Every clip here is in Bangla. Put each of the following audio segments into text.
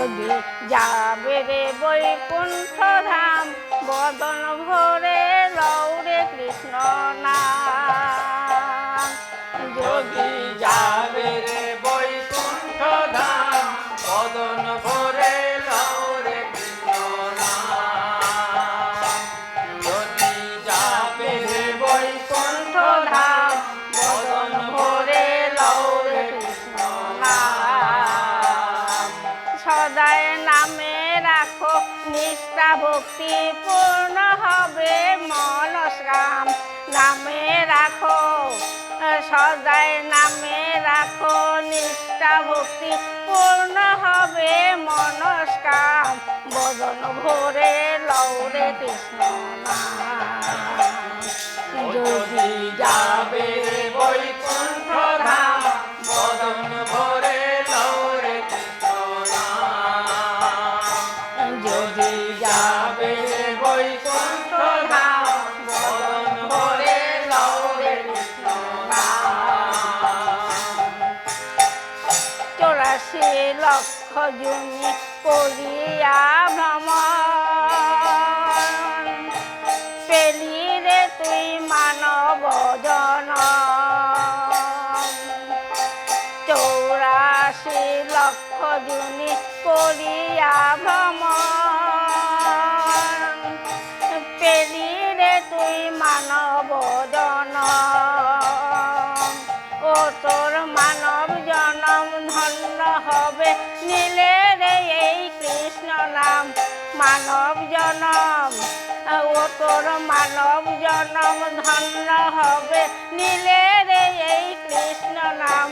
যদি যাবে রে বৈকুণ্ঠ ধাম বদন ভরে লৌরে কৃষ্ণ নাম। নিষ্ঠা ভক্তি পূর্ণ হবে মনস্কাম নামে রাখো সদায় নামে রাখো নিষ্ঠা ভক্তি পূর্ণ হবে মনস্কাম বদন ভোরে লৌরে কৃষ্ণ। জমি করিয়া ভ্রমণ। পেলি রে তুই মানব জন চৌরাশি লক্ষ জমি করিয়া ভ্রমণ। পেলি রে তুই মানব জন ও তোর মানব জনম ধন্য হবে, নীলে রে এই কৃষ্ণ নাম। মানব জনম, ও তোর মানব জনম ধন্য হবে, নীলে রে এই কৃষ্ণ নাম।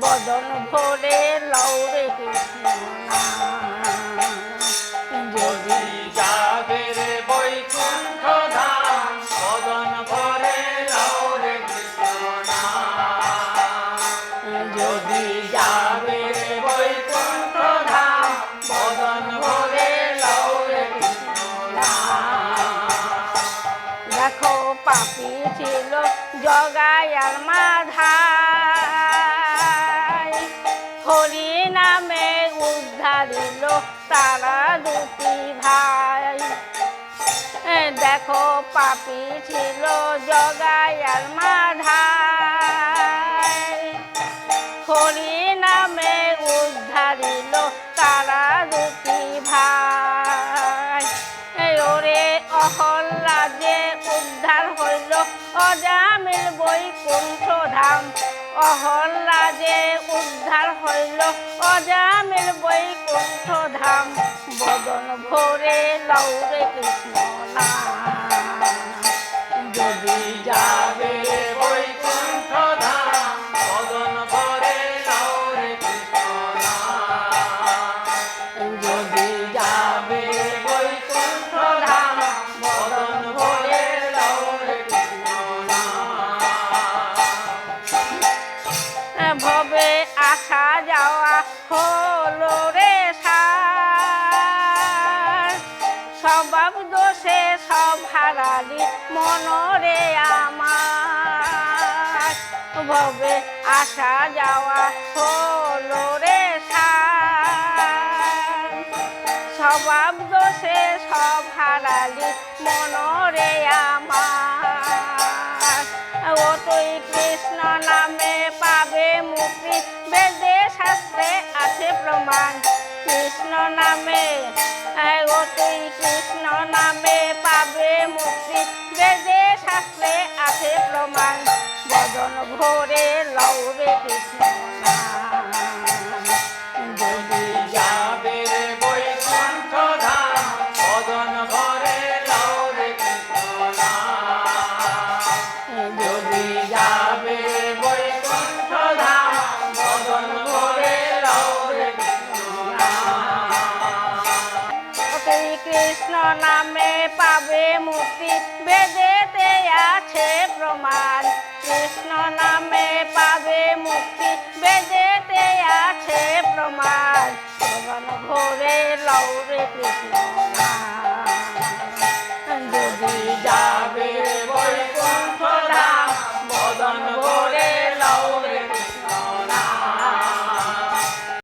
বদন ভরে লৌরে কৃষ্ণ নাম। পাপি ছিল জগায়ার মাধাই। হরি নামে উদ্ধারিল তারা দুটি ভাই। দেখো পাপি ছিল জগায়ার মাধাই। হরি নামে উদ্ধারিল তারা দুটি ভাই। ওরে অহল রাজে উদ্ধার হইল অজামিল বৈকুণ্ঠ ধাম অহল্লা যে উদ্ধার হইল অজামিল বৈকুণ্ঠ ধাম বদন ভরে লৌরে কৃষ্ণ না যদি যাবে হলো রে সার। দোষে, সব হারালি মনরে আমার। ভবে আসা যাওয়া হলো রে সার। দোষে, সব হারালি মনরে আমার। ও তুই কৃষ্ণ নামে পাবে মুক্তি, বেদে শাস্ত্রে আছে প্রমাণ। কৃষ্ণ নামে ও কৃষ্ণ নামে পাবে মুক্তি। বেদে শাস্ত্রে আছে প্রমাণ। বদন ভরে লৌরে কৃষ্ণ। কৃষ্ণ নামে পাবে মুক্তি। বেদেতে আছে প্রমাণ। কৃষ্ণ নামে পাবে